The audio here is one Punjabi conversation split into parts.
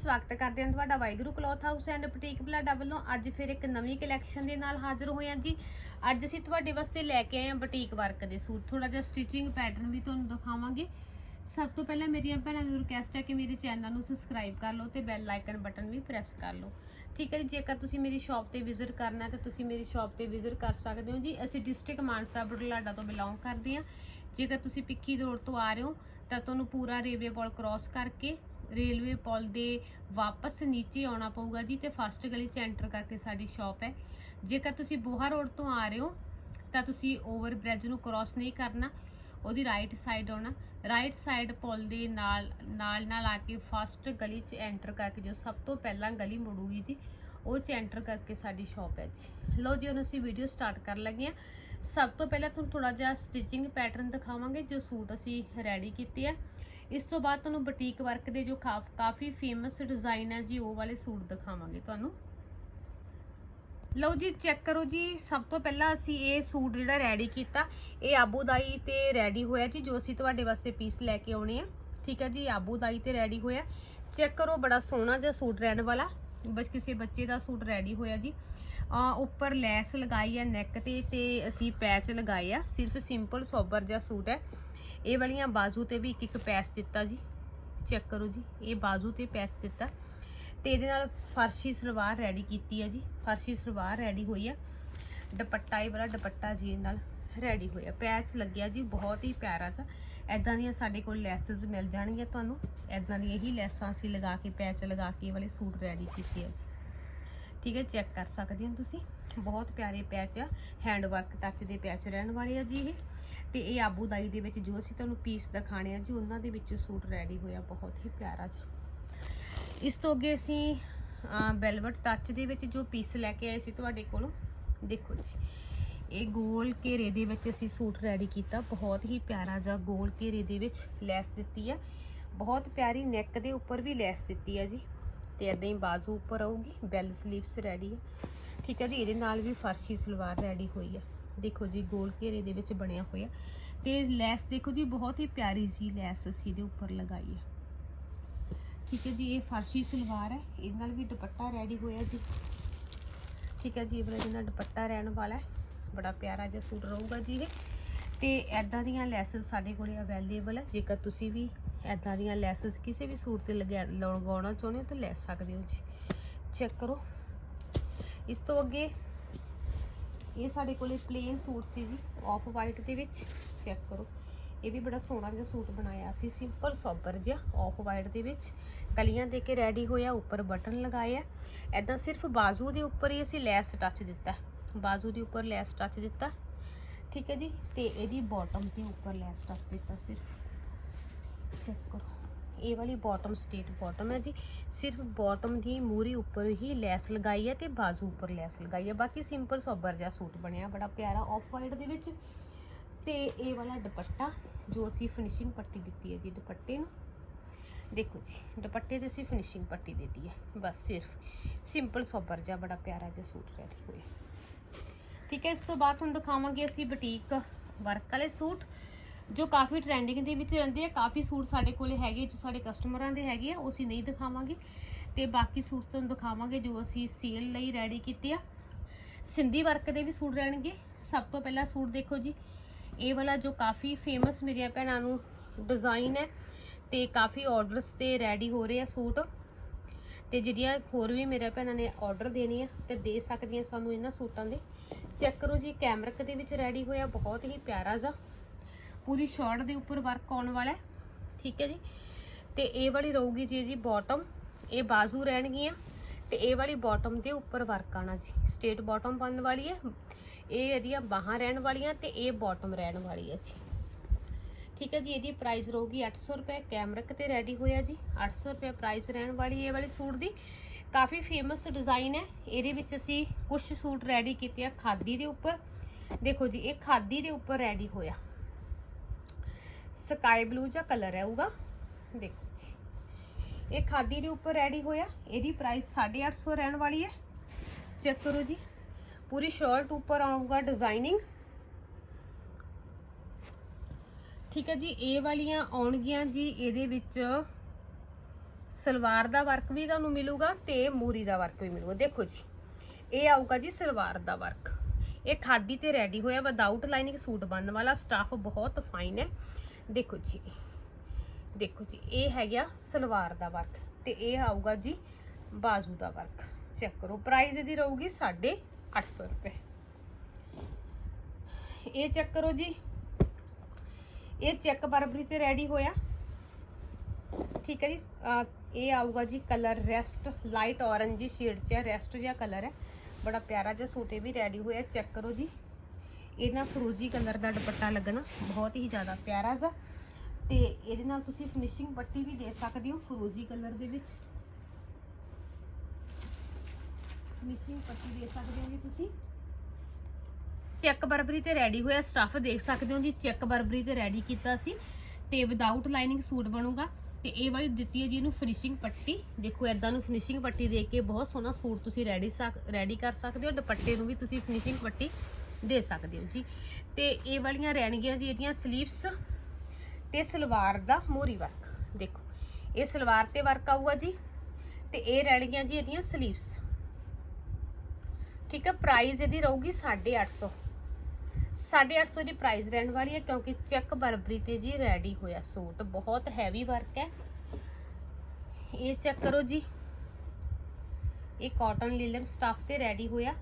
ਸਵਾਗਤ ਕਰਦੇ ਹਾਂ ਤੁਹਾਡਾ Waheguru cloth house and boutique Balada ਵੱਲੋਂ। ਅੱਜ ਫਿਰ ਇੱਕ ਨਵੀਂ ਕਲੈਕਸ਼ਨ ਦੇ ਨਾਲ ਹਾਜ਼ਰ ਹੋਏ ਹਾਂ ਜੀ। ਅੱਜ ਅਸੀਂ ਤੁਹਾਡੇ ਵਾਸਤੇ ਲੈ ਕੇ ਆਏ ਹਾਂ ਬੁਟੀਕ ਵਰਕ ਦੇ ਸੂਟ। ਥੋੜਾ ਜਿਹਾ ਸਟਿਚਿੰਗ ਪੈਟਰਨ ਵੀ ਤੁਹਾਨੂੰ ਦਿਖਾਵਾਂਗੇ। ਸਭ ਤੋਂ ਪਹਿਲਾਂ ਮੇਰੀਆਂ ਭੈਣਾਂ ਨੂੰ ਰਿਕਵੈਸਟ ਹੈ ਕਿ ਮੇਰੇ ਚੈਨਲ ਨੂੰ ਸਬਸਕ੍ਰਾਈਬ ਕਰ ਲਓ ਤੇ ਬੈਲ ਆਈਕਨ ਬਟਨ ਵੀ ਪ੍ਰੈਸ ਕਰ ਲਓ। ਠੀਕ ਹੈ ਜੀ, ਜੇਕਰ ਤੁਸੀਂ ਮੇਰੀ ਸ਼ਾਪ ਤੇ ਵਿਜ਼ਿਟ ਕਰਨਾ ਹੈ ਤਾਂ ਤੁਸੀਂ ਮੇਰੀ ਸ਼ਾਪ ਤੇ ਵਿਜ਼ਿਟ ਕਰ ਸਕਦੇ ਹੋ ਜੀ। ਅਸੀਂ ਡਿਸਟ੍ਰਿਕਟ ਮਾਨਸਾ ਬੁਢਲਾਡਾ ਤੋਂ ਬਿਲੋਂਗ ਕਰਦੇ ਹਾਂ। ਜੇਕਰ ਤੁਸੀਂ ਪਿੱਖੀ ਰੋਡ ਤੋਂ ਆ ਰਹੇ ਹੋ ਤਾਂ ਤੁਹਾਨੂੰ ਪੂਰਾ ਰੇਵੇ ਪੁਲ ਕ੍ਰਾਸ ਕਰਕੇ ਰੇਲਵੇ ਪੁਲ ਦੇ ਵਾਪਸ ਨੀਚੇ ਆਉਣਾ ਪਊਗਾ ਜੀ ਤੇ ਫਸਟ ਗਲੀ ਚ ਐਂਟਰ ਕਰਕੇ ਸਾਡੀ ਸ਼ਾਪ ਹੈ। ਜੇਕਰ ਤੁਸੀਂ ਬੋਹਾ ਰੋਡ ਤੋਂ ਆ ਰਹੇ ਹੋ, ਤਾਂ ਤੁਸੀਂ ਓਵਰ ਬ੍ਰਿਜ ਨੂੰ ਕ੍ਰਾਸ ਨਹੀਂ ਕਰਨਾ, ਉਹਦੀ ਰਾਈਟ ਸਾਈਡ ਆਉਣਾ। ਰਾਈਟ ਸਾਈਡ ਪੁਲ ਦੇ ਨਾਲ ਨਾਲ ਨਾਲ ਆ ਕੇ ਫਸਟ ਗਲੀ ਚ ਐਂਟਰ ਕਰਕੇ ਜੋ ਸਭ ਤੋਂ ਪਹਿਲਾਂ ਗਲੀ ਮੁੜੂਗੀ ਜੀ, ਉਹ ਚ ਐਂਟਰ ਕਰਕੇ ਸਾਡੀ ਸ਼ਾਪ ਹੈ ਜੀ। ਲਓ ਜੀ, ਹੁਣ ਅਸੀਂ ਵੀਡੀਓ ਸਟਾਰਟ ਕਰਨ ਲੱਗੇ ਹਾਂ। ਸਭ ਤੋਂ ਪਹਿਲਾਂ ਤੁਹਾਨੂੰ ਥੋੜਾ ਜਿਹਾ ਸਟਿਚਿੰਗ ਪੈਟਰਨ ਦਿਖਾਵਾਂਗੇ, ਜੋ ਸੂਟ ਅਸੀਂ ਰੈਡੀ ਕੀਤੇ ਆ। ਇਸ ਤੋਂ ਬਾਅਦ ਤੁਹਾਨੂੰ ਬੁਟੀਕ ਵਰਕ ਦੇ ਜੋ ਕਾਫ- ਕਾਫੀ ਫੇਮਸ ਡਿਜ਼ਾਈਨ ਹੈ ਜੀ, ਉਹ ਵਾਲੇ ਸੂਟ ਦਿਖਾਵਾਂਗੇ ਤੁਹਾਨੂੰ। ਲਓ ਜੀ ਚੈੱਕ ਕਰੋ ਜੀ, ਸਭ ਤੋਂ ਪਹਿਲਾਂ ਅਸੀਂ ਇਹ ਸੂਟ ਜਿਹੜਾ ਰੈਡੀ ਕੀਤਾ, ਇਹ ਆਬੂਦਾਈ ਤੇ ਰੈਡੀ ਹੋਇਆ ਜੀ, ਜੋ ਅਸੀਂ ਤੁਹਾਡੇ ਵਾਸਤੇ ਪੀਸ ਲੈ ਕੇ ਆਉਣੇ ਆ। ਠੀਕ ਹੈ ਜੀ ਆਬੂਦਾਈ ਤੇ ਰੈਡੀ ਹੋਇਆ। ਚੈੱਕ ਕਰੋ, ਬੜਾ ਸੋਹਣਾ ਜਿਹਾ ਸੂਟ ਰਹਿਣ ਵਾਲਾ। ਬਸ ਕਿਸੇ ਬੱਚੇ ਦਾ ਸੂਟ ਰੈਡੀ ਹੋਇਆ ਜੀ। ਆ, ਉੱਪਰ ਲੈਸ ਲਗਾਈ ਹੈ ਨੈਕ ਤੇ ਤੇ ਅਸੀਂ ਪੈਚ ਲਗਾਏ ਆ। ਸਿਰਫ ਸਿੰਪਲ ਸੋਬਰ ਜਿਹਾ ਸੂਟ ਹੈ। ਇਹ ਵਾਲੀਆਂ ਬਾਜ਼ੂ ਤੇ ਵੀ ਇੱਕ ਇੱਕ ਪੈਚ ਦਿੱਤਾ ਜੀ। ਚੈੱਕ ਕਰੋ ਜੀ, ਇਹ ਬਾਜ਼ੂ ਤੇ ਪੈਚ ਦਿੱਤਾ। ਤੇ ਇਹਦੇ ਨਾਲ ਫਰਸ਼ੀ ਸਲਵਾਰ ਰੈਡੀ ਕੀਤੀ ਹੈ ਜੀ। ਫਰਸ਼ੀ ਸਲਵਾਰ ਰੈਡੀ ਹੋਈ ਆ। ਦੁਪੱਟਾ, ਇਹ ਵਾਲਾ ਦੁਪੱਟਾ ਜੀ ਨਾਲ ਰੈਡੀ ਹੋਇਆ। ਪੈਚ ਲੱਗਿਆ ਜੀ, ਬਹੁਤ ਹੀ ਪਿਆਰਾ ਜਿਹਾ। ਐਦਾਂ ਦੀਆਂ ਸਾਡੇ ਕੋਲ ਲੈਸਸ ਮਿਲ ਜਾਣਗੀਆਂ ਤੁਹਾਨੂੰ। ਐਦਾਂ ਦੀਆਂ ਹੀ ਲੈਸਾਂ ਅਸੀਂ ਲਗਾ ਕੇ, ਪੈਚ ਲਗਾ ਕੇ ਇਹ ਵਾਲੇ ਸੂਟ ਰੈਡੀ ਕੀਤੇ ਆ ਜੀ। ਠੀਕ ਹੈ, ਚੈੱਕ ਕਰ ਸਕਦੇ ਹੋ ਤੁਸੀਂ। ਬਹੁਤ ਪਿਆਰੇ ਪੈਚ ਆ। ਹੈਂਡ ਵਰਕ ਟੱਚ ਦੇ ਪੈਚ ਰਹਿਣ ਵਾਲੇ ਆ ਜੀ ਇਹ। ਤੇ ਇਹ ਆਬੂਦਾਈ ਦੇ ਵਿੱਚ ਜੋ ਅਸੀਂ ਤੁਹਾਨੂੰ ਪੀਸ ਦਿਖਾਣੇ ਆ ਜੀ, ਉਹਨਾਂ ਦੇ ਵਿੱਚ ਸੂਟ ਰੈਡੀ ਹੋਇਆ, ਬਹੁਤ ਹੀ ਪਿਆਰਾ ਜੀ। ਇਸ ਤੋਂ ਅੱਗੇ ਅਸੀਂ ਵੈਲਵਟ ਟੱਚ ਦੇ ਵਿੱਚ ਜੋ ਪੀਸ ਲੈ ਕੇ ਆਏ ਸੀ ਤੁਹਾਡੇ ਕੋਲੋਂ, ਦੇਖੋ ਜੀ। ਇਹ ਗੋਲ ਘੇਰੇ ਦੇ ਵਿੱਚ ਅਸੀਂ ਸੂਟ ਰੈਡੀ ਕੀਤਾ, ਬਹੁਤ ਹੀ ਪਿਆਰਾ ਜਿਹਾ ਗੋਲ ਘੇਰੇ ਦੇ ਵਿੱਚ ਲੈਸ ਦਿੱਤੀ ਹੈ ਬਹੁਤ ਪਿਆਰੀ ਨੈਕ ਦੇ ਉੱਪਰ ਵੀ ਲੈਸ ਦਿੱਤੀ ਹੈ ਜੀ, ਤੇ ਇਦਾਂ ਹੀ ਬਾਜ਼ੂ ਉੱਪਰ ਆਊਗੀ ਬੈਲ ਸਲੀਵਸ ਰੈਡੀ ਹੈ ਠੀਕ ਹੈ ਜੀ, ਇਹਦੇ ਨਾਲ ਵੀ ਫਰਸ਼ੀ ਸਲਵਾਰ ਰੈਡੀ ਹੋਈ ਹੈ ਦੇਖੋ ਜੀ, ਗੋਲ ਘੇਰੇ ਦੇ ਵਿੱਚ ਬਣਿਆ ਹੋਇਆ। ਤੇ ਲੈਸ ਦੇਖੋ ਜੀ, ਬਹੁਤ ਹੀ ਪਿਆਰੀ ਜੀ ਲੈਸ ਅਸੀਂ ਇਹਦੇ ਉੱਪਰ ਲਗਾਈ ਹੈ। ਠੀਕ ਹੈ ਜੀ, ਇਹ ਫਰਸ਼ੀ ਸਲਵਾਰ ਹੈ। ਇਹਦੇ ਨਾਲ ਵੀ ਦੁਪੱਟਾ ਰੈਡੀ ਹੋਇਆ ਜੀ। ਠੀਕ ਹੈ ਜੀ, ਇਹ ਵਾਲਾ ਇਹਦੇ ਨਾਲ ਦੁਪੱਟਾ ਰਹਿਣ ਵਾਲਾ ਹੈ, ਬੜਾ ਪਿਆਰਾ ਜਿਹਾ ਸੂਟ ਰਹੂਗਾ ਜੀ ਇਹ। ਤੇ ਐਦਾਂ ਦੀਆਂ ਲੈਸਸ ਸਾਡੇ ਕੋਲੇ ਅਵੇਲੇਬਲ ਹੈ। ਜੇਕਰ ਤੁਸੀਂ ਵੀ ਐਦਾਂ ਦੀਆਂ ਲੈਸਸ ਕਿਸੇ ਵੀ ਸੂਟ ਤੇ ਲਗਾ, ਲਗਾਉਣਾ ਚਾਹੁੰਦੇ ਹੋ ਤਾਂ ਲੈ ਸਕਦੇ ਹੋ ਜੀ। ਚੈੱਕ ਕਰੋ। ਇਸ ਤੋਂ ਅੱਗੇ ਇਹ ਸਾਡੇ ਕੋਲੇ ਪਲੇਨ ਸੂਟ ਸੀ ਜੀ ਆਫ ਵਾਈਟ ਦੇ ਵਿੱਚ। ਚੈੱਕ ਕਰੋ। ਇਹ ਵੀ ਬੜਾ ਸੋਹਣਾ ਜਿਹਾ ਸੂਟ ਬਣਾਇਆ ਸੀ ਸਿੰਪਲ ਸੋਬਰ ਜਿਹਾ ਆਫ ਵਾਈਟ ਦੇ ਵਿੱਚ। ਕਲੀਆਂ ਦੇ ਕੇ ਰੈਡੀ ਹੋਇਆ, ਉੱਪਰ ਬਟਨ ਲਗਾਏ ਆ ਐਦਾਂ ਸਿਰਫ ਬਾਜ਼ੂ ਦੇ ਉੱਪਰ ਹੀ ਅਸੀਂ ਲੈਸ ਟੱਚ ਦਿੱਤਾ। ਬਾਜ਼ੂ ਦੇ ਉੱਪਰ ਲੈਸ ਟੱਚ ਦਿੱਤਾ। ਠੀਕ ਹੈ ਜੀ? ਤੇ ਇਹਦੀ ਬਾਟਮ ਤੇ ਉੱਪਰ ਲੈਸ ਟੱਚ ਦਿੱਤਾ ਸਿਰਫ। ਚੈੱਕ ਕਰੋ। ਇਹ ਵਾਲੀ ਬਾਟਮ ਸਟੇਟ ਬਾਟਮ ਹੈ ਜੀ। ਸਿਰਫ ਬਾਟਮ ਦੀ ਮੂਰੀ ਉੱਪਰ ਹੀ ਲੈਸ ਲਗਾਈ ਹੈ ਤੇ ਬਾਜ਼ੂ ਉੱਪਰ ਲੈਸ ਲਗਾਈ ਹੈ। ਬਾਕੀ ਸਿੰਪਲ ਸੋਬਰ ਜਿਹਾ ਸੂਟ ਬਣਿਆ, ਬੜਾ ਪਿਆਰਾ ਆਫ ਵਾਈਟ ਦੇ ਵਿੱਚ। ਤੇ ਇਹ ਵਾਲਾ ਦੁਪੱਟਾ ਜੋ ਅਸੀਂ ਫਿਨਿਸ਼ਿੰਗ ਪੱਟੀ ਦਿੱਤੀ ਹੈ ਜੀ ਦੁਪੱਟੇ ਨੂੰ। ਦੇਖੋ ਜੀ, ਦੁਪੱਟੇ ਤੇ ਅਸੀਂ ਫਿਨਿਸ਼ਿੰਗ ਪੱਟੀ ਦਿੱਤੀ ਹੈ। ਬਸ ਸਿਰਫ ਸਿੰਪਲ ਸੋਬਰ ਜਿਹਾ ਬੜਾ ਪਿਆਰਾ ਜਿਹਾ ਸੂਟ ਰੈਡੀ ਹੋਇਆ। ਠੀਕ ਹੈ, ਇਸ ਤੋਂ ਬਾਅਦ ਤੁਹਾਨੂੰ ਦਿਖਾਵਾਂਗੇ ਅਸੀਂ ਬੁਟੀਕ ਵਰਕ ਵਾਲੇ ਸੂਟ। ਜੋ ਕਾਫੀ ਟ੍ਰੈਂਡਿੰਗ ਦੇ ਵਿੱਚ ਰਹਿੰਦੇ ਆ, ਕਾਫੀ ਸੂਟ ਸਾਡੇ ਕੋਲੇ ਹੈਗੇ, ਜੋ ਸਾਡੇ ਕਸਟਮਰਾਂ ਦੇ ਹੈਗੇ ਆ, ਉਹ ਅਸੀਂ ਨਹੀਂ ਦਿਖਾਵਾਂਗੇ। ਤੇ ਬਾਕੀ ਸੂਟ ਤੁਹਾਨੂੰ ਦਿਖਾਵਾਂਗੇ ਜੋ ਅਸੀਂ ਸੇਲ ਲਈ ਰੈਡੀ ਕੀਤੇ ਆ। ਸਿੰਧੀ ਵਰਕ ਦੇ ਵੀ ਸੂਟ ਰਹਿਣਗੇ। ਸਭ ਤੋਂ ਪਹਿਲਾਂ ਸੂਟ ਦੇਖੋ ਜੀ। ਇਹ ਵਾਲਾ ਜੋ ਕਾਫੀ ਫੇਮਸ ਮੇਰੀਆਂ ਭੈਣਾਂ ਨੂੰ ਡਿਜ਼ਾਈਨ ਹੈ ਤੇ ਕਾਫੀ ਆਰਡਰਸ ਤੇ ਰੈਡੀ ਹੋ ਰਹੇ ਆ ਸੂਟ। ਤੇ ਜਿਹੜੀਆਂ ਹੋਰ ਵੀ ਮੇਰੇ ਭੈਣਾਂ ਨੇ ਆਰਡਰ ਦੇਣੀ ਆ ਤੇ ਦੇ ਸਕਦੀਆਂ ਸਾਨੂੰ ਇਹਨਾਂ ਸੂਟਾਂ ਦੇ। ਚੈੱਕ ਕਰੋ ਜੀ ਕੈਮਰਕ ਦੇ ਵਿੱਚ ਰੈਡੀ ਹੋਇਆ, ਬਹੁਤ ਹੀ ਪਿਆਰਾ ਜਿਹਾ। ਪੂਰੀ ਸ਼ਾਰਟ ਦੇ ਉੱਪਰ ਵਰਕ ਆਉਣ ਵਾਲਾ ਹੈ। ਠੀਕ ਹੈ ਜੀ। ਤੇ ਇਹ ਵਾਲੀ ਰਹੂਗੀ ਜੀ ਇਹਦੀ ਬਾਟਮ ਇਹ ਬਾਜ਼ੂ ਰਹਿਣਗੀਆਂ। ਤੇ ਇਹ ਵਾਲੀ ਬਾਟਮ ਦੇ ਉੱਪਰ ਵਰਕ ਆਣਾ ਜੀ। ਸਟੇਟ ਬਾਟਮ ਬਣਨ ਵਾਲੀ ਹੈ। ਇਹ ਇਹਦੀਆਂ ਬਾਹਾਂ ਰਹਿਣ ਵਾਲੀਆਂ ਤੇ ਇਹ ਬਾਟਮ ਰਹਿਣ ਵਾਲੀ ਹੈ ਜੀ। ਠੀਕ ਹੈ ਜੀ, ਇਹਦੀ ਪ੍ਰਾਈਸ ਰਹੂਗੀ 800 ਰੁਪਏ। ਕੈਮਰਕ ਤੇ ਰੈਡੀ ਹੋਇਆ ਜੀ। 800 ਰੁਪਏ ਪ੍ਰਾਈਸ ਰਹਿਣ ਵਾਲੀ ਇਹ ਵਾਲੇ ਸੂਟ ਦੀ। ਕਾਫੀ ਫੇਮਸ ਡਿਜ਼ਾਈਨ ਹੈ। ਇਹਦੇ ਵਿੱਚ ਅਸੀਂ ਕੁਝ ਸੂਟ ਰੈਡੀ ਕੀਤੇ ਆ ਖਾਦੀ ਦੇ ਉੱਪਰ। ਦੇਖੋ ਜੀ, ਇਹ ਖਾਦੀ ਦੇ ਉੱਪਰ ਰੈਡੀ ਹੋਇਆ। ਸਕਾਈ ਬਲੂ ਜਿਹਾ ਕਲਰ ਆਊਗਾ ਦੇਖੋ ਜੀ। ਇਹ ਖਾਦੀ ਦੇ ਉੱਪਰ ਰੈਡੀ ਹੋਇਆ। ਇਹਦੀ ਪ੍ਰਾਈਸ 850 ਰਹਿਣ ਵਾਲੀ ਹੈ। ਚੈੱਕ ਕਰੋ ਜੀ। ਪੂਰੀ ਸ਼ਰਟ ਉੱਪਰ ਆਊਗਾ ਡਿਜ਼ਾਈਨਿੰਗ ਠੀਕ ਹੈ ਜੀ, ਇਹ ਵਾਲੀਆਂ ਆਉਣਗੀਆਂ ਜੀ, ਇਹਦੇ ਵਿੱਚ ਸਲਵਾਰ ਦਾ ਵਰਕ ਵੀ ਤੁਹਾਨੂੰ ਮਿਲੂਗਾ ਤੇ ਮੂਰੀ ਦਾ ਵਰਕ ਵੀ ਮਿਲੂਗਾ। ਦੇਖੋ ਜੀ, ਇਹ ਆਊਗਾ ਜੀ ਸਲਵਾਰ ਦਾ ਵਰਕ ਇਹ ਖਾਦੀ ਤੇ ਰੈਡੀ ਹੋਇਆ ਵਿਦਆਊਟ ਲਾਈਨਿੰਗ ਸੂਟ ਬਣਨ ਵਾਲਾ ਸਟਾਫ ਬਹੁਤ ਫਾਈਨ ਹੈ। ਦੇਖੋ ਜੀ ਦੇਖੋ ਜੀ, ਇਹ ਹੈਗਾ ਸਲਵਾਰ ਦਾ ਵਰਕ ਤੇ ਇਹ ਆਊਗਾ ਜੀ ਬਾਜ਼ੂ ਦਾ ਵਰਕ। ਚੈੱਕ ਕਰੋ ਪ੍ਰਾਈਸ ਇਹਦੀ ਰਹੂਗੀ 850 ਰੁਪਏ। ਇਹ ਚੈੱਕ ਕਰੋ ਜੀ, ਇਹ ਚੈੱਕ ਬਰਬਰੀ ਤੇ ਰੈਡੀ ਹੋਇਆ। ਠੀਕ ਹੈ ਜੀ ਇਹ ਆਊਗਾ ਜੀ ਕਲਰ ਰੈਸਟ ਲਾਈਟ ਔਰੰਜੀ ਸ਼ੇਡ ਚ ਹੈ ਰੈਸਟ ਜਿਹਾ ਕਲਰ ਹੈ। ਬੜਾ ਪਿਆਰਾ ਜਿਹਾ ਸੂਟ ਇਹ ਵੀ ਰੈਡੀ ਹੋਇਆ, ਚੈੱਕ ਕਰੋ ਜੀ। ਇਹਦੇ ਨਾਲ ਫਰੋਜ਼ੀ ਕਲਰ ਦਾ ਦੁਪੱਟਾ ਲੱਗਣਾ ਬਹੁਤ ਹੀ ਜ਼ਿਆਦਾ ਪਿਆਰਾ ਜਿਹਾ। ਤੇ ਇਹਦੇ ਨਾਲ ਤੁਸੀਂ ਫਿਨਿਸ਼ਿੰਗ ਪੱਟੀ ਵੀ ਦੇ ਸਕਦੇ ਹੋ ਫਰੋਜ਼ੀ ਕਲਰ ਦੇ ਵਿੱਚ। ਫਿਨਿਸ਼ਿੰਗ ਪੱਟੀ ਦੇ ਸਕਦੇ ਹੋ ਜੀ ਤੁਸੀਂ। ਚੈੱਕ ਬਰਬਰੀ ਤੇ ਰੈਡੀ ਹੋਇਆ ਸਟੱਫ ਦੇਖ ਸਕਦੇ ਹੋ ਜੀ। ਚੈੱਕ ਬਰਬਰੀ ਤੇ ਰੈਡੀ ਕੀਤਾ ਸੀ ਤੇ ਵਿਦਆਊਟ ਲਾਈਨਿੰਗ ਸੂਟ ਬਣੂਗਾ। ਤੇ ਇਹ ਵਾਲੀ ਦਿੱਤੀ ਹੈ ਜੀ ਇਹਨੂੰ ਫਿਨਿਸ਼ਿੰਗ ਪੱਟੀ। ਦੇਖੋ ਐਦਾਂ ਨੂੰ ਫਿਨਿਸ਼ਿੰਗ ਪੱਟੀ ਦੇ ਕੇ ਬਹੁਤ ਸੋਹਣਾ ਸੂਟ ਤੁਸੀਂ ਰੈਡੀ ਰੈਡੀ ਕਰ ਸਕਦੇ ਹੋ। ਦੁਪੱਟੇ ਨੂੰ ਵੀ ਤੁਸੀਂ ਫਿਨਿਸ਼ਿੰਗ ਪੱਟੀ ਦੇ ਸਕਦੇ ਹੋ ਜੀ। ਤੇ ਇਹ ਵਾਲੀਆਂ ਰਹਿਣਗੀਆਂ ਜੀ ਇਹਦੀਆਂ ਸਲੀਵਸ ਤੇ ਸਲਵਾਰ ਦਾ ਮੋਰੀ ਵਰਕ ਦੇਖੋ, ਇਹ ਸਲਵਾਰ ਤੇ ਵਰਕ ਆਊਗਾ ਜੀ ਤੇ ਇਹ ਰਹਿਣਗੀਆਂ ਜੀ ਇਹਦੀਆਂ ਸਲੀਵਸ ਠੀਕ ਹੈ ਪ੍ਰਾਈਸ ਇਹਦੀ ਰਹੂਗੀ 850 850 ਦੀ ਪ੍ਰਾਈਸ ਰਹਿਣ ਵਾਲੀ ਹੈ ਕਿਉਂਕਿ ਚੈੱਕ ਬਰਬਰੀ ਤੇ ਜੀ ਰੈਡੀ ਹੋਇਆ ਸੂਟ। ਬਹੁਤ ਹੈਵੀ ਵਰਕ ਹੈ। ਇਹ ਚੈੱਕ ਕਰੋ ਜੀ। ਇਹ ਕਾਟਨ ਲੀਲਨ ਸਟਾਫ ਤੇ ਰੈਡੀ ਹੋਇਆ।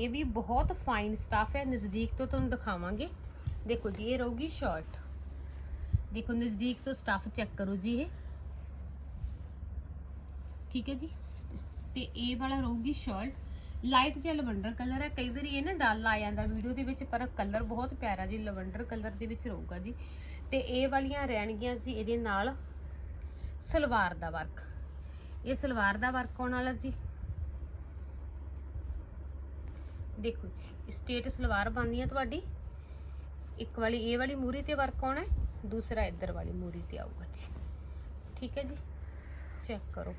ਇਹ ਵੀ ਬਹੁਤ ਫਾਈਨ ਸਟਾਫ ਹੈ। ਨਜ਼ਦੀਕ ਤੋਂ ਤੁਹਾਨੂੰ ਦਿਖਾਵਾਂਗੇ। ਦੇਖੋ ਜੀ, ਇਹ ਰਹੂਗੀ ਸ਼ਰਟ ਦੇਖੋ, ਨਜ਼ਦੀਕ ਤੋਂ ਸਟਾਫ ਚੈੱਕ ਕਰੋ ਜੀ ਇਹ। ਠੀਕ ਹੈ ਜੀ? ਤੇ ਇਹ ਵਾਲਾ ਰਹੂਗੀ ਸ਼ਰਟ ਲਾਈਟ ਜਿਹਾ ਲਵੰਡਰ ਕਲਰ ਹੈ। ਕਈ ਵਾਰੀ ਇਹ ਨਾ ਡਲ ਆ ਜਾਂਦਾ ਵੀਡੀਓ ਦੇ ਵਿੱਚ, ਪਰ ਕਲਰ ਬਹੁਤ ਪਿਆਰਾ ਜੀ। ਲਵੰਡਰ ਕਲਰ ਦੇ ਵਿੱਚ ਰਹੂਗਾ ਜੀ। ਤੇ ਇਹ ਵਾਲੀਆਂ ਰਹਿਣਗੀਆਂ ਜੀ ਇਹਦੇ ਨਾਲ ਸਲਵਾਰ ਦਾ ਵਰਕ ਇਹ ਸਲਵਾਰ ਦਾ ਵਰਕ ਆਉਣ ਵਾਲਾ ਜੀ। ਦੇਖੋ ਜੀ ਸਟੇਟ ਸਲਵਾਰ ਬਣਦੀ ਹੈ ਤੁਹਾਡੀ। ਇੱਕ ਵਾਲੀ ਇਹ ਵਾਲੀ ਮੂਰੀ ਤੇ ਵਰਕ ਆਉਣਾ ਦੂਸਰਾ ਇੱਧਰ ਵਾਲੀ ਮੂਰੀ ਤੇ ਆਊਗਾ ਜੀ। ਠੀਕ ਹੈ ਜੀ? ਚੈੱਕ ਕਰੋ।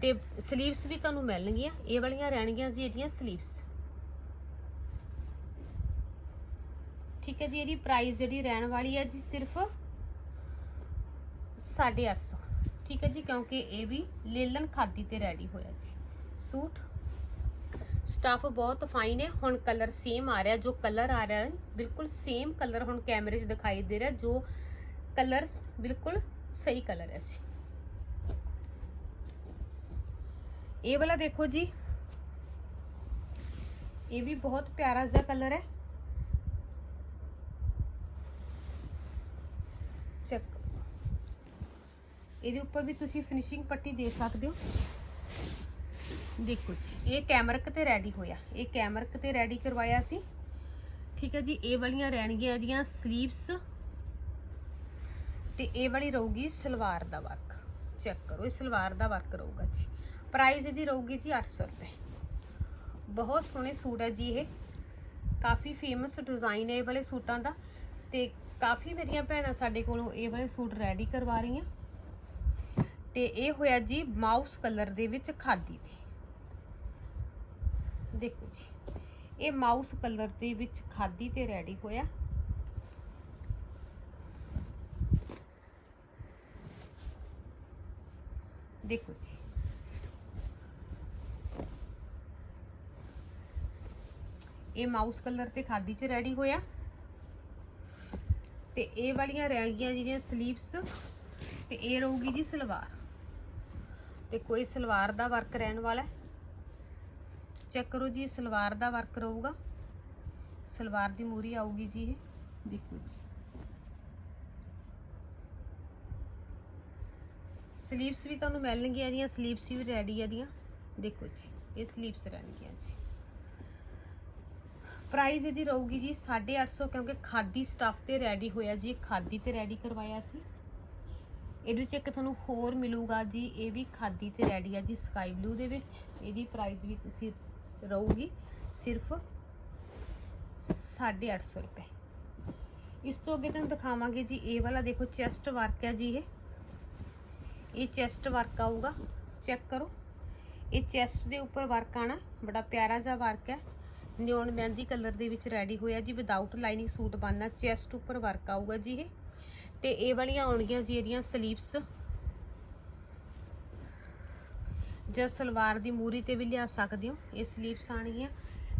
ਤੇ ਸਲੀਵਸ ਵੀ ਤੁਹਾਨੂੰ ਮਿਲਣਗੀਆਂ, ਇਹ ਵਾਲੀਆਂ ਰਹਿਣਗੀਆਂ ਜੀ ਇਹਦੀਆਂ ਸਲੀਵਸ ਠੀਕ ਹੈ ਜੀ, ਇਹਦੀ ਪ੍ਰਾਈਸ ਜਿਹੜੀ ਰਹਿਣ ਵਾਲੀ ਹੈ ਜੀ ਸਿਰਫ 850 ਠੀਕ ਹੈ ਜੀ, ਕਿਉਂਕਿ ਇਹ ਵੀ ਲੇਲਨ ਖਾਦੀ ਤੇ ਰੈਡੀ ਹੋਇਆ ਜੀ। ਸੂਟ ਸਟਾਫ ਬਹੁਤ ਫਾਈਨ ਹੈ ਹੁਣ ਕਲਰ ਸੇਮ ਆ ਰਿਹਾ। ਜੋ ਕਲਰ ਆ ਰਿਹਾ ਹੈ ਬਿਲਕੁਲ ਸੇਮ ਕਲਰ ਹੁਣ ਕੈਮਰੇ 'ਚ ਦਿਖਾਈ ਦੇ ਰਿਹਾ। ਜੋ ਕਲਰ ਬਿਲਕੁਲ ਸਹੀ ਕਲਰ ਹੈ ਜੀ। ਇਹ ਵਾਲਾ ਦੇਖੋ ਜੀ। ਇਹ ਵੀ ਬਹੁਤ ਪਿਆਰਾ ਜਿਹਾ ਕਲਰ ਹੈ। ਚੈੱਕ ਇਹਦੇ ਉੱਪਰ ਵੀ ਤੁਸੀਂ ਫਿਨਿਸ਼ਿੰਗ ਪੱਟੀ ਦੇ ਸਕਦੇ ਹੋ। ਦੇਖੋ ਜੀ, ਇਹ ਕੈਮਰਕ ਤੇ ਰੈਡੀ ਹੋਇਆ। ਇਹ ਕੈਮਰਕ ਤੇ ਰੈਡੀ ਕਰਵਾਇਆ ਸੀ। ਠੀਕ ਹੈ ਜੀ, ਇਹ ਵਾਲੀਆਂ ਰਹਿਣਗੀਆਂ ਇਹਦੀਆਂ ਸਲੀਵਸ ਤੇ ਇਹ ਵਾਲੀ ਰਹੂਗੀ ਸਲਵਾਰ ਦਾ ਵਰਕ ਚੈੱਕ ਕਰੋ, ਇਹ ਸਲਵਾਰ ਦਾ ਵਰਕ ਰਹੂਗਾ ਜੀ। ਪ੍ਰਾਈਸ ਇਹਦੀ ਰਹੂਗੀ ਜੀ 800 ਰੁਪਏ। ਬਹੁਤ ਸੋਹਣੇ ਸੂਟ ਹੈ ਜੀ ਇਹ। ਕਾਫੀ ਫੇਮਸ ਡਿਜ਼ਾਈਨ ਹੈ ਇਹ ਵਾਲੇ ਸੂਟਾਂ ਦਾ। ਤੇ ਕਾਫੀ ਮੇਰੀਆਂ ਭੈਣਾਂ ਸਾਡੇ ਕੋਲੋਂ ਇਹ ਵਾਲੇ ਸੂਟ ਰੈਡੀ ਕਰਵਾ ਰਹੀਆਂ। ਤੇ ਇਹ ਹੋਇਆ ਜੀ ਮਾਊਸ ਕਲਰ ਦੇ ਵਿੱਚ ਖਾਦੀ ਤੇ ਦੇਖੋ ਜੀ, ਇਹ ਮਾਊਸ ਕਲਰ ਦੇ ਵਿੱਚ ਖਾਦੀ ਤੇ ਰੈਡੀ ਹੋਇਆ। ਦੇਖੋ ਜੀ। ਇਹ ਮਾਊਸ ਕਲਰ ਤੇ ਖਾਦੀ ਚ ਰੈਡੀ ਹੋਇਆ। ਤੇ ਇਹ ਵਾਲੀਆਂ ਰਹਿ ਗਈਆਂ ਜਿਹੜੀਆਂ ਸਲੀਵਸ ਤੇ ਇਹ ਰਹੂਗੀ ਜੀ ਸਲਵਾਰ। ਤੇ ਕੋਈ ਸਲਵਾਰ ਦਾ ਵਰਕ ਰਹਿਣ ਵਾਲਾ ਹੈ। ਚੈੱਕ ਕਰੋ ਜੀ, ਸਲਵਾਰ ਦਾ ਵਰਕ ਰਹੂਗਾ। ਸਲਵਾਰ ਦੀ ਮੂਰੀ ਆਊਗੀ ਜੀ ਇਹ। ਦੇਖੋ ਜੀ। ਸਲੀਵਸ ਵੀ ਤੁਹਾਨੂੰ ਮਿਲਣਗੀਆਂ ਇਹਦੀਆਂ ਸਲੀਵਸ ਵੀ ਰੈਡੀ ਆ ਦੀਆਂ ਦੇਖੋ ਜੀ, ਇਹ ਸਲੀਵਸ ਰਹਿਣਗੀਆਂ ਜੀ। ਪ੍ਰਾਈਸ ਇਹਦੀ ਰਹੂਗੀ ਜੀ 850 ਕਿਉਂਕਿ ਖਾਦੀ ਸਟਫ ਤੇ ਰੈਡੀ ਹੋਇਆ ਜੀ। ਖਾਦੀ ਤੇ ਰੈਡੀ ਕਰਵਾਇਆ ਸੀ। ਇਹਦੇ ਵਿੱਚ ਇੱਕ ਤੁਹਾਨੂੰ ਹੋਰ ਮਿਲੂਗਾ ਜੀ, ਇਹ ਵੀ ਖਾਦੀ ਤੇ ਰੈਡੀ ਆ ਜੀ ਸਕਾਈ ਬਲੂ ਦੇ ਵਿੱਚ। ਇਹਦੀ ਪ੍ਰਾਈਸ ਵੀ ਤੁਸੀਂ ਰਹੂਗੀ ਸਿਰਫ 850 ਰੁਪਏ। ਇਸ ਤੋਂ ਅੱਗੇ ਤੁਹਾਨੂੰ ਦਿਖਾਵਾਂਗੇ ਜੀ, ਇਹ ਵਾਲਾ ਦੇਖੋ ਚੈਸਟ ਵਰਕ ਹੈ ਜੀ ਇਹ। ਇਹ ਚੈਸਟ ਵਰਕ ਆਊਗਾ, ਚੈੱਕ ਕਰੋ। ਇਹ ਚੈਸਟ ਦੇ ਉੱਪਰ ਵਰਕ ਆਣਾ, ਬੜਾ ਪਿਆਰਾ ਜਿਹਾ ਵਰਕ ਹੈ। ਨਿਓਨ ਮਹਿੰਦੀ ਕਲਰ ਦੇ ਵਿੱਚ ਰੈਡੀ ਹੋਇਆ ਜੀ ਵਿਦਆਊਟ ਲਾਈਨਿੰਗ ਸੂਟ ਬਣਨਾ ਚੈਸਟ ਉੱਪਰ ਵਰਕ ਆਊਗਾ ਜੀ ਇਹ। ਤੇ ਇਹ ਵਾਲੀਆਂ ਆਉਣਗੀਆਂ ਜੀ ਇਹਦੀਆਂ ਸਲੀਵਸ। ਜਾਂ ਸਲਵਾਰ ਦੀ ਮੂਰੀ ਤੇ ਵੀ ਲਿਆ ਸਕਦੇ ਹੋ, ਇਹ ਸਲੀਵਸ ਆਣਗੀਆਂ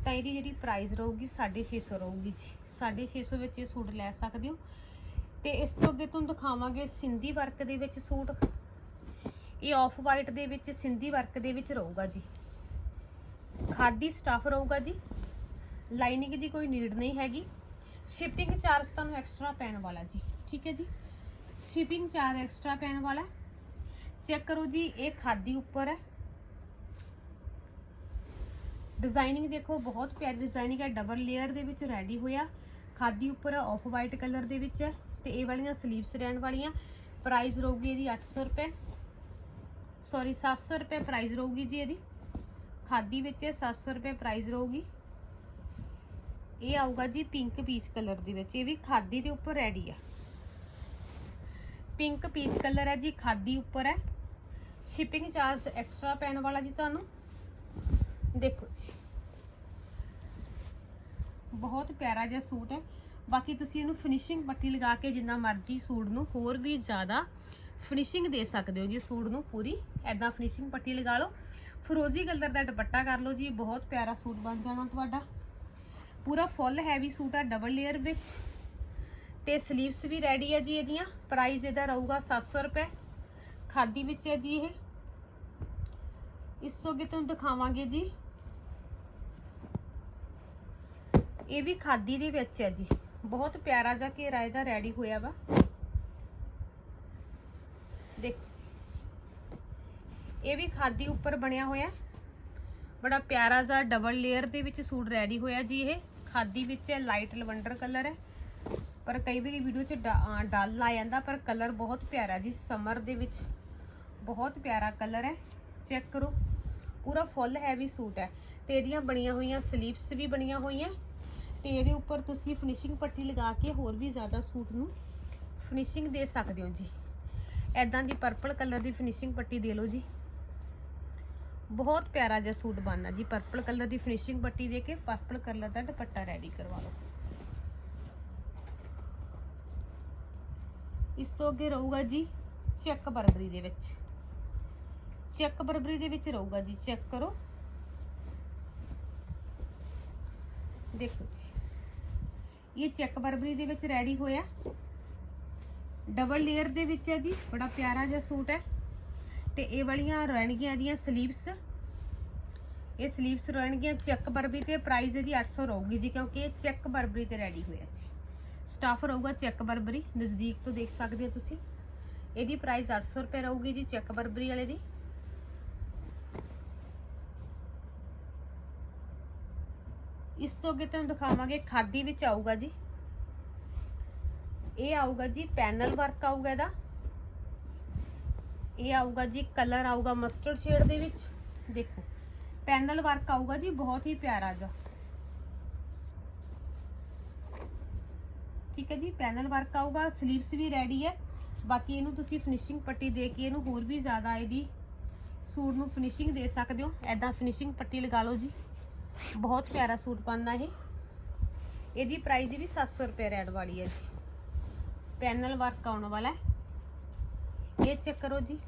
ਤਾਂ ਇਹਦੀ ਜਿਹੜੀ ਪ੍ਰਾਈਸ ਰਹੂਗੀ 650 ਰਹੂਗੀ ਜੀ। 650 ਵਿੱਚ ਇਹ ਸੂਟ ਲੈ ਸਕਦੇ ਹੋ। ਤੇ ਇਸ ਤੋਂ ਅੱਗੇ ਤੁਹਾਨੂੰ ਦਿਖਾਵਾਂਗੇ ਸਿੰਧੀ ਵਰਕ ਦੇ ਵਿੱਚ ਸੂਟ। ਇਹ ਆਫ ਵਾਈਟ ਦੇ ਵਿੱਚ ਸਿੰਧੀ ਵਰਕ ਦੇ ਵਿੱਚ ਰਹੂਗਾ ਜੀ। ਖਾਦੀ ਸਟਫ ਰਹੂਗਾ ਜੀ। ਲਾਈਨਿੰਗ ਦੀ ਕੋਈ ਨੀਡ ਨਹੀਂ ਹੈਗੀ। ਸ਼ਿਪਿੰਗ ਚਾਰਜ ਤੁਹਾਨੂੰ ਐਕਸਟਰਾ ਪੈਣ ਵਾਲਾ ਜੀ। ਠੀਕ ਹੈ ਜੀ? ਸ਼ਿਪਿੰਗ ਚਾਰਜ ਐਕਸਟਰਾ ਪੈਣ ਵਾਲਾ। ਚੈੱਕ ਕਰੋ ਜੀ, ਇਹ ਖਾਦੀ ਉੱਪਰ ਹੈ। ਡਿਜ਼ਾਈਨਿੰਗ ਦੇਖੋ, ਬਹੁਤ ਪਿਆਰੀ ਡਿਜ਼ਾਈਨਿੰਗ ਹੈ। ਡਬਲ ਲੇਅਰ ਦੇ ਵਿੱਚ ਰੈਡੀ ਹੋਇਆ। ਖਾਦੀ ਉੱਪਰ ਆਫ ਵਾਈਟ ਕਲਰ ਦੇ ਵਿੱਚ ਹੈ। ਤੇ ਇਹ ਵਾਲੀਆਂ ਸਲੀਵਸ ਰਹਿਣ ਵਾਲੀਆਂ। ਪ੍ਰਾਈਸ ਰਹੂਗੀ ਇਹਦੀ 800 ਰੁਪਏ। ਸੌਰੀ 700 ਰੁਪਏ ਪ੍ਰਾਈਸ ਰਹੂਗੀ ਜੀ ਇਹਦੀ। ਖਾਦੀ ਵਿੱਚ ਇਹ 700 ਰੁਪਏ ਪ੍ਰਾਈਸ ਰਹੂਗੀ। ਇਹ ਆਊਗਾ ਜੀ ਪਿੰਕ ਪੀਚ ਕਲਰ ਦੇ ਵਿੱਚ। ਇਹ ਵੀ ਖਾਦੀ ਦੇ ਉੱਪਰ ਰੈਡੀ ਆ। ਪਿੰਕ ਪੀਚ ਕਲਰ ਹੈ ਜੀ, ਖਾਦੀ ਉੱਪਰ ਹੈ। ਸ਼ਿਪਿੰਗ ਚਾਰਜ ਐਕਸਟਰਾ ਪੈਣ ਵਾਲਾ ਜੀ ਤੁਹਾਨੂੰ। ਦੇਖੋ ਜੀ। ਬਹੁਤ ਪਿਆਰਾ ਜਿਹਾ ਸੂਟ ਹੈ। ਬਾਕੀ ਤੁਸੀਂ ਇਹਨੂੰ ਫਿਨਿਸ਼ਿੰਗ ਪੱਟੀ ਲਗਾ ਕੇ ਜਿੰਨਾ ਮਰਜ਼ੀ ਸੂਟ ਨੂੰ ਹੋਰ ਵੀ ਜ਼ਿਆਦਾ ਫਿਨਿਸ਼ਿੰਗ ਦੇ ਸਕਦੇ ਹੋ ਜੀ। ਸੂਟ ਨੂੰ ਪੂਰੀ ਐਦਾਂ ਫਿਨਿਸ਼ਿੰਗ ਪੱਟੀ ਲਗਾ ਲਓ। ਫਰੋਜ਼ੀ ਕਲਰ ਦਾ ਦੁਪੱਟਾ ਕਰ ਲਓ ਜੀ। ਬਹੁਤ ਪਿਆਰਾ ਸੂਟ ਬਣ ਜਾਣਾ ਤੁਹਾਡਾ। ਪੂਰਾ ਫੁੱਲ ਹੈਵੀ ਸੂਟ ਆ ਡਬਲ ਲੇਅਰ ਵਿੱਚ। ਤੇ ਸਲੀਵਸ ਵੀ ਰੈਡੀ ਹੈ ਜੀ ਇਹਦੀਆਂ। ਪ੍ਰਾਈਸ ਇਹਦਾ ਰਹੂਗਾ 700 ਰੁਪਏ। ਖਾਦੀ ਵਿੱਚ ਹੈ ਜੀ ਇਹ। ਇਸ ਤੋਂ ਅੱਗੇ ਤੁਹਾਨੂੰ ਦਿਖਾਵਾਂਗੇ ਜੀ। ਇਹ ਵੀ ਖਾਦੀ ਦੇ ਵਿੱਚ ਹੈ ਜੀ। ਬਹੁਤ ਪਿਆਰਾ ਜਿਹਾ ਘੇਰਾ ਇਹਦਾ ਰੈਡੀ ਹੋਇਆ ਵਾ। ਦੇਖ। ਇਹ ਵੀ ਖਾਦੀ ਉੱਪਰ ਬਣਿਆ ਹੋਇਆ। ਬੜਾ ਪਿਆਰਾ ਜਿਹਾ ਡਬਲ ਲੇਅਰ ਦੇ ਵਿੱਚ ਸੂਟ ਰੈਡੀ ਹੋਇਆ ਜੀ ਇਹ। ਖਾਦੀ ਵਿੱਚ ਹੈ ਲਾਈਟ ਲਵੰਡਰ ਕਲਰ ਹੈ। ਪਰ ਕਈ ਵਾਰੀ ਵੀਡੀਓ 'ਚ ਡਲ ਆ ਜਾਂਦਾ, ਪਰ ਕਲਰ ਬਹੁਤ ਪਿਆਰਾ ਜੀ। ਸਮਰ ਦੇ ਵਿੱਚ ਬਹੁਤ ਪਿਆਰਾ ਕਲਰ ਹੈ। ਚੈੱਕ ਕਰੋ। ਪੂਰਾ ਫੁੱਲ ਹੈਵੀ ਸੂਟ ਹੈ। ਤੇ ਇਹਦੀਆਂ ਬਣੀਆਂ ਹੋਈਆਂ ਸਲੀਵਸ ਵੀ ਬਣੀਆਂ ਹੋਈਆਂ। ਤੇ ਇਹਦੇ ਉੱਪਰ ਤੁਸੀਂ ਫਿਨਿਸ਼ਿੰਗ ਪੱਟੀ ਲਗਾ ਕੇ ਹੋਰ ਵੀ ਜ਼ਿਆਦਾ ਸੂਟ ਨੂੰ ਫਿਨਿਸ਼ਿੰਗ ਦੇ ਸਕਦੇ ਹੋ ਜੀ। ਐਦਾਂ ਦੀ ਪਰਪਲ ਕਲਰ ਦੀ ਫਿਨਿਸ਼ਿੰਗ ਪੱਟੀ ਦੇ ਲਓ ਜੀ। ਬਹੁਤ ਪਿਆਰਾ ਜਿਹਾ ਸੂਟ ਬਣਨਾ ਜੀ। ਪਰਪਲ ਕਲਰ ਦੀ ਫਿਨਿਸ਼ਿੰਗ ਪੱਟੀ ਦੇ ਕੇ ਪਰਪਲ ਕਲਰ ਦਾ ਦੁਪੱਟਾ ਰੈਡੀ ਕਰਵਾ ਲਓ। ਇਸ ਤੋਂ ਅੱਗੇ ਰਹੂਗਾ ਜੀ ਚੈੱਕ ਬਰਬਰੀ ਦੇ ਵਿੱਚ। ਚੈੱਕ ਬਰਬਰੀ ਦੇ ਵਿੱਚ ਰਹੂਗਾ ਜੀ। ਚੈੱਕ ਕਰੋ। ਦੇਖੋ ਜੀ। ਇਹ ਚੈੱਕ ਬਰਬਰੀ ਦੇ ਵਿੱਚ ਰੈਡੀ ਹੋਇਆ। ਡਬਲ ਲੇਅਰ ਦੇ ਵਿੱਚ ਹੈ ਜੀ, ਬੜਾ ਪਿਆਰਾ ਜਿਹਾ ਸੂਟ ਹੈ। ਤੇ ਇਹ ਵਾਲੀਆਂ ਰਹਿਣਗੀਆਂ ਇਹਦੀਆਂ ਸਲੀਵਸ ਇਹ ਸਲੀਵਸ ਰਹਿਣਗੀਆਂ ਚੈੱਕ ਬਰਬਰੀ ਤੇ ਪ੍ਰਾਈਸ ਇਹਦੀ 800 ਰਹੂਗੀ ਜੀ, ਕਿਉਂਕਿ ਇਹ ਚੈੱਕ ਬਰਬਰੀ ਤੇ ਰੈਡੀ ਹੋਇਆ ਜੀ। ਸਟਾਫ ਰਹੂਗਾ ਚੈੱਕ ਬਰਬਰੀ, ਨਜ਼ਦੀਕ ਤੋਂ ਦੇਖ ਸਕਦੇ ਹੋ ਤੁਸੀਂ। ਇਹਦੀ ਪ੍ਰਾਈਸ 800 ਰੁਪਏ ਰਹੂਗੀ ਜੀ ਚੈੱਕ ਬਰਬਰੀ ਵਾਲੇ ਦੀ। ਇਸ ਤੋਂ ਅੱਗੇ ਤੁਹਾਨੂੰ ਦਿਖਾਵਾਂਗੇ ਖਾਦੀ ਵਿੱਚ ਆਊਗਾ ਜੀ। ਇਹ ਆਊਗਾ ਜੀ, ਪੈਨਲ ਵਰਕ ਆਊਗਾ ਇਹਦਾ। ਇਹ ਆਊਗਾ ਜੀ, ਕਲਰ ਆਊਗਾ ਮਸਟਰਡ ਸ਼ੇਡ ਦੇ ਵਿੱਚ। ਦੇਖੋ, ਪੈਨਲ ਵਰਕ ਆਊਗਾ ਜੀ, ਬਹੁਤ ਹੀ ਪਿਆਰਾ ਜਿਹਾ। ਠੀਕ ਹੈ ਜੀ, ਪੈਨਲ ਵਰਕ ਆਊਗਾ ਸਲੀਵਸ ਵੀ ਰੈਡੀ ਹੈ। ਬਾਕੀ ਇਹਨੂੰ ਤੁਸੀਂ ਫਿਨਿਸ਼ਿੰਗ ਪੱਟੀ ਦੇ ਕੇ ਇਹਨੂੰ ਹੋਰ ਵੀ ਜ਼ਿਆਦਾ ਇਹਦੀ ਸੂਟ ਨੂੰ ਫਿਨਿਸ਼ਿੰਗ ਦੇ ਸਕਦੇ ਹੋ। ਐਦਾਂ ਫਿਨਿਸ਼ਿੰਗ ਪੱਟੀ ਲਗਾ ਲਓ ਜੀ। ਬਹੁਤ ਪਿਆਰਾ ਸੂਟ ਪਾਉਂਦਾ ਇਹ। ਇਹਦੀ ਪ੍ਰਾਈਸ ਵੀ 700 ਰੁਪਏ ਰੈਡ ਵਾਲੀ ਹੈ ਜੀ। ਪੈਨਲ ਵਰਕ ਆਉਣ ਵਾਲਾ ਹੈ। ਇਹ ਚੈੱਕ ਕਰੋ ਜੀ।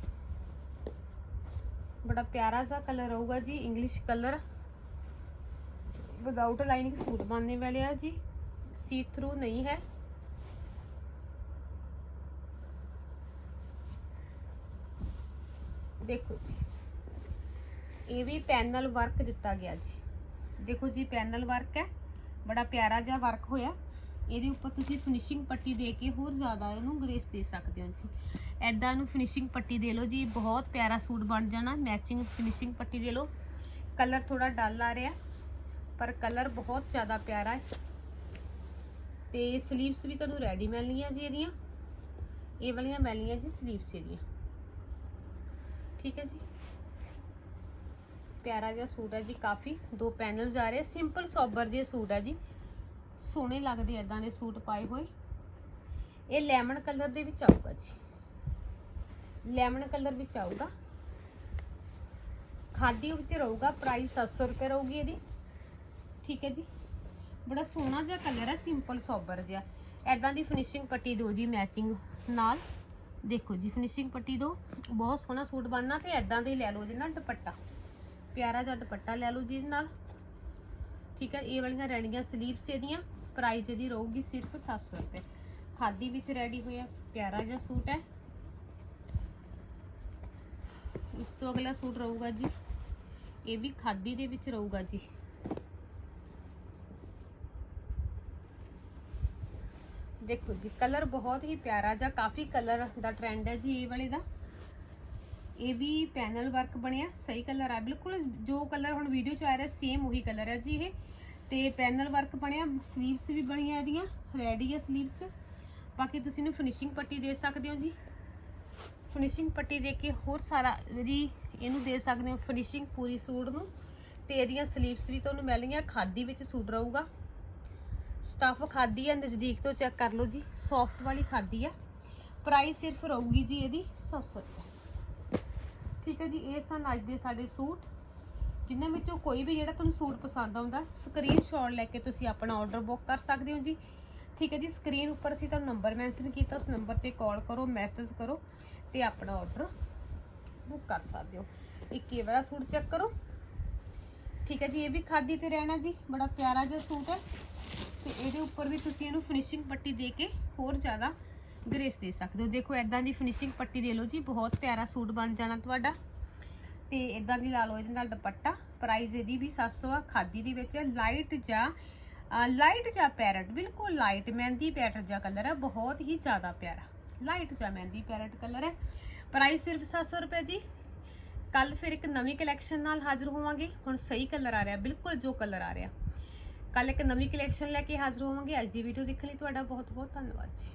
ਬੜਾ ਪਿਆਰਾ ਜਿਹਾ ਕਲਰ ਹੋਊਗਾ ਜੀ English colour without lining suit ਬਣਨੇ ਵਾਲੇ ਆ ਜੀ। ਸੀ ਥਰੂ ਨਹੀਂ ਹੈ। ਦੇਖੋ ਜੀ। ਇਹ ਵੀ ਪੈਨਲ ਵਰਕ ਦਿੱਤਾ ਗਿਆ ਜੀ। ਦੇਖੋ ਜੀ, ਪੈਨਲ ਵਰਕ ਹੈ, ਬੜਾ ਪਿਆਰਾ ਜਿਹਾ ਵਰਕ ਹੋਇਆ। ਇਹਦੇ ਉੱਪਰ ਤੁਸੀਂ ਫਿਨਿਸ਼ਿੰਗ ਪੱਟੀ ਦੇ ਕੇ ਹੋਰ ਜ਼ਿਆਦਾ ਇਹਨੂੰ ਗ੍ਰੇਸ ਦੇ ਸਕਦੇ ਹੋ ਜੀ। ਐਦਾਂ ਨੂੰ ਫਿਨਿਸ਼ਿੰਗ ਪੱਟੀ ਦੇ ਲਓ ਜੀ, ਬਹੁਤ ਪਿਆਰਾ ਸੂਟ ਬਣ ਜਾਣਾ ਮੈਚਿੰਗ ਫਿਨਿਸ਼ਿੰਗ ਪੱਟੀ ਦੇ ਲਓ। ਕਲਰ ਥੋੜਾ ਡਲ ਆ ਰਿਹਾ, ਪਰ ਕਲਰ ਬਹੁਤ ਜ਼ਿਆਦਾ ਪਿਆਰਾ ਹੈ। ਤੇ ਸਲੀਵਸ ਵੀ ਤੁਹਾਨੂੰ ਰੈਡੀ ਮਿਲਣੀਆਂ ਜੀ ਇਹਦੀਆਂ। ਇਹ ਵਾਲੀਆਂ ਮਿਲਣੀਆਂ ਜੀ ਸਲੀਵਸ ਇਹਦੀਆਂ। ਠੀਕ ਹੈ ਜੀ? ਪਿਆਰਾ ਜਿਹਾ ਸੂਟ ਹੈ ਜੀ ਕਾਫੀ। ਦੋ ਪੈਨਲਸ ਆ ਰਹੇ, ਸਿੰਪਲ ਸੋਬਰ ਜਿਹੇ ਸੂਟ ਹੈ ਜੀ। ਸੋਹਣੇ ਲੱਗਦੇ ਐਦਾਂ ਦੇ ਸੂਟ ਪਾਏ ਹੋਏ। ਇਹ ਲੈਮਨ ਕਲਰ ਦੇ ਵਿੱਚ ਆਊਗਾ ਜੀ। ਲੈਮਨ ਕਲਰ ਵਿੱਚ ਆਊਗਾ। ਖਾਦੀ ਵਿੱਚ ਰਹੂਗਾ ਪ੍ਰਾਈਸ 700 ਰੁਪਏ ਰਹੂਗੀ ਇਹਦੀ। ਠੀਕ ਹੈ ਜੀ। ਬੜਾ ਸੋਹਣਾ ਜਿਹਾ ਕਲਰ ਹੈ, ਸਿੰਪਲ ਸੋਬਰ ਜਿਹਾ। ਐਦਾਂ ਦੀ ਫਿਨਿਸ਼ਿੰਗ ਪੱਟੀ ਦੋ ਜੀ ਮੈਚਿੰਗ ਨਾਲ। ਦੇਖੋ ਜੀ ਫਿਨਿਸ਼ਿੰਗ ਪੱਟੀ ਦੋ ਬਹੁਤ ਸੋਹਣਾ ਸੂਟ ਬਣਨਾ ਤੇ ਐਦਾਂ ਦੇ ਲੈ ਲਓ ਇਹਦੇ ਨਾਲ ਦੁਪੱਟਾ। ਪਿਆਰਾ ਜਿਹਾ ਦੁਪੱਟਾ ਲੈ ਲਓ ਜੀ ਇਹਦੇ ਨਾਲ। ਠੀਕ ਹੈ, ਇਹ ਵਾਲੀਆਂ ਰਹਿਣਗੀਆਂ ਸਲੀਵਸ ਇਹਦੀਆਂ ਪ੍ਰਾਈਸ ਇਹਦੀ ਰਹੂਗੀ ਸਿਰਫ 700 ਰੁਪਏ। ਖਾਦੀ ਵਿੱਚ ਰੈਡੀ ਹੋਇਆ ਪਿਆਰਾ ਜਿਹਾ ਸੂਟ ਹੈ। ਇਸ ਤੋਂ ਅਗਲਾ ਸੂਟ ਰਹੂਗਾ ਜੀ, ਇਹ ਵੀ ਖਾਦੀ ਦੇ ਵਿੱਚ ਰਹੂਗਾ ਜੀ। ਦੇਖੋ ਜੀ ਕਲਰ ਬਹੁਤ ਹੀ ਪਿਆਰਾ ਜਿਹਾ, ਕਾਫੀ ਕਲਰ ਦਾ ਟ੍ਰੈਂਡ ਹੈ ਜੀ ਇਹ ਵਾਲੇ ਦਾ। ਇਹ ਵੀ ਪੈਨਲ ਵਰਕ ਬਣਿਆ, ਸਹੀ ਕਲਰ ਆ, ਬਿਲਕੁਲ ਜੋ ਕਲਰ ਹੁਣ ਵੀਡੀਓ 'ਚ ਆ ਰਿਹਾ ਸੇਮ ਉਹੀ ਕਲਰ ਹੈ ਜੀ ਇਹ। ਤੇ ਪੈਨਲ ਵਰਕ ਬਣਿਆ ਸਲੀਵਸ ਵੀ ਬਣੀਆਂ ਇਹਦੀਆਂ ਰੈਡੀ ਹੈ ਸਲੀਵਸ ਬਾਕੀ ਤੁਸੀਂ ਇਹਨੂੰ ਫਿਨਿਸ਼ਿੰਗ ਪੱਟੀ ਦੇ ਸਕਦੇ ਹੋ ਜੀ। ਫਿਨਿਸ਼ਿੰਗ ਪੱਟੀ ਦੇ ਕੇ ਹੋਰ ਸਾਰਾ ਇਹਦੀ, ਇਹਨੂੰ ਦੇ ਸਕਦੇ ਹੋ ਫਿਨਿਸ਼ਿੰਗ ਪੂਰੀ ਸੂਟ ਨੂੰ। ਤੇ ਇਹਦੀਆਂ ਸਲੀਵਸ ਵੀ ਤੁਹਾਨੂੰ ਮਿਲਣਗੀਆਂ ਖਾਦੀ ਵਿੱਚ ਸੂਟ ਰਹੂਗਾ। ਸਟਫ ਖਾਦੀ ਹੈ ਨਜ਼ਦੀਕ ਤੋਂ ਚੈੱਕ ਕਰ ਲਓ ਜੀ ਸੌਫਟ ਵਾਲੀ ਖਾਦੀ ਹੈ ਪ੍ਰਾਈਸ ਸਿਰਫ ਰਹੂਗੀ ਜੀ ਇਹਦੀ 700 ਰੁਪਏ। ਠੀਕ ਹੈ ਜੀ, ਇਹ ਸਨ ਅੱਜ ਦੇ ਸਾਡੇ ਸੂਟ। ਜਿਨ੍ਹਾਂ ਵਿੱਚੋਂ ਕੋਈ ਵੀ ਜਿਹੜਾ ਤੁਹਾਨੂੰ ਸੂਟ ਪਸੰਦ ਆਉਂਦਾ ਸਕਰੀਨਸ਼ਾਟ ਲੈ ਕੇ ਤੁਸੀਂ ਆਪਣਾ ਆਰਡਰ ਬੁੱਕ ਕਰ ਸਕਦੇ ਹੋ ਜੀ। ਠੀਕ ਹੈ ਜੀ ਸਕਰੀਨ ਉੱਪਰ ਅਸੀਂ ਤੁਹਾਨੂੰ ਨੰਬਰ ਮੈਂਸ਼ਨ ਕੀਤਾ, ਉਸ ਨੰਬਰ ਤੇ ਕਾਲ ਕਰੋ ਮੈਸੇਜ ਕਰੋ ਤੇ ਆਪਣਾ ਆਰਡਰ ਬੁੱਕ ਕਰ ਸਕਦੇ ਹੋ। ਇੱਕ ਇਹ ਵਾਲਾ ਸੂਟ ਚੈੱਕ ਕਰੋ। ਠੀਕ ਹੈ ਜੀ, ਇਹ ਵੀ ਖਾਦੀ ਤੇ ਰਹਿਣਾ ਜੀ, ਬੜਾ ਪਿਆਰਾ ਜਿਹਾ ਸੂਟ ਹੈ। ਤੇ ਇਹਦੇ ਉੱਪਰ ਵੀ ਤੁਸੀਂ ਇਹਨੂੰ ਫਿਨਿਸ਼ਿੰਗ ਪੱਟੀ ਦੇ ਕੇ ਹੋਰ ਜ਼ਿਆਦਾ ਗ੍ਰੇਸ ਦੇ ਸਕਦੇ ਹੋ। ਦੇਖੋ ਐਦਾਂ ਦੀ ਫਿਨਿਸ਼ਿੰਗ ਪੱਟੀ ਦੇ ਲਓ ਜੀ। ਬਹੁਤ ਪਿਆਰਾ ਸੂਟ ਬਣ ਜਾਣਾ ਤੁਹਾਡਾ। ਤੇ ਇਦਾਂ ਦੀ ਲਾ ਲਓ ਇਹਦੇ ਨਾਲ ਦੁਪੱਟਾ। ਪ੍ਰਾਈਸ ਇਹਦੀ ਵੀ 700 ਆ, ਖਾਦੀ ਦੇ ਵਿੱਚ ਹੈ ਲਾਈਟ ਜਾਂ ਲਾਈਟ ਜਾਂ ਪੈਰਟ ਬਿਲਕੁਲ ਲਾਈਟ ਮਹਿੰਦੀ ਪੈਰਟ ਜਾਂ ਕਲਰ ਹੈ ਬਹੁਤ ਹੀ ਜ਼ਿਆਦਾ ਪਿਆਰਾ। ਲਾਈਟ ਜਾਂ ਮਹਿੰਦੀ ਪੈਰਟ ਕਲਰ ਹੈ ਪ੍ਰਾਈਸ ਸਿਰਫ 700 ਰੁਪਏ ਜੀ। ਕੱਲ ਫਿਰ ਇੱਕ ਨਵੀਂ ਕਲੈਕਸ਼ਨ ਨਾਲ ਹਾਜ਼ਰ ਹੋਵਾਂਗੇ। ਹੁਣ ਸਹੀ ਕਲਰ ਆ ਰਿਹਾ, ਬਿਲਕੁਲ ਜੋ ਕਲਰ ਆ ਰਿਹਾ। ਕੱਲ ਇੱਕ ਨਵੀਂ ਕਲੈਕਸ਼ਨ ਲੈ ਕੇ ਹਾਜ਼ਰ ਹੋਵਾਂਗੇ। ਅੱਜ ਦੀ ਵੀਡੀਓ ਦੇਖਣ ਲਈ ਤੁਹਾਡਾ ਬਹੁਤ ਬਹੁਤ ਧੰਨਵਾਦ ਜੀ।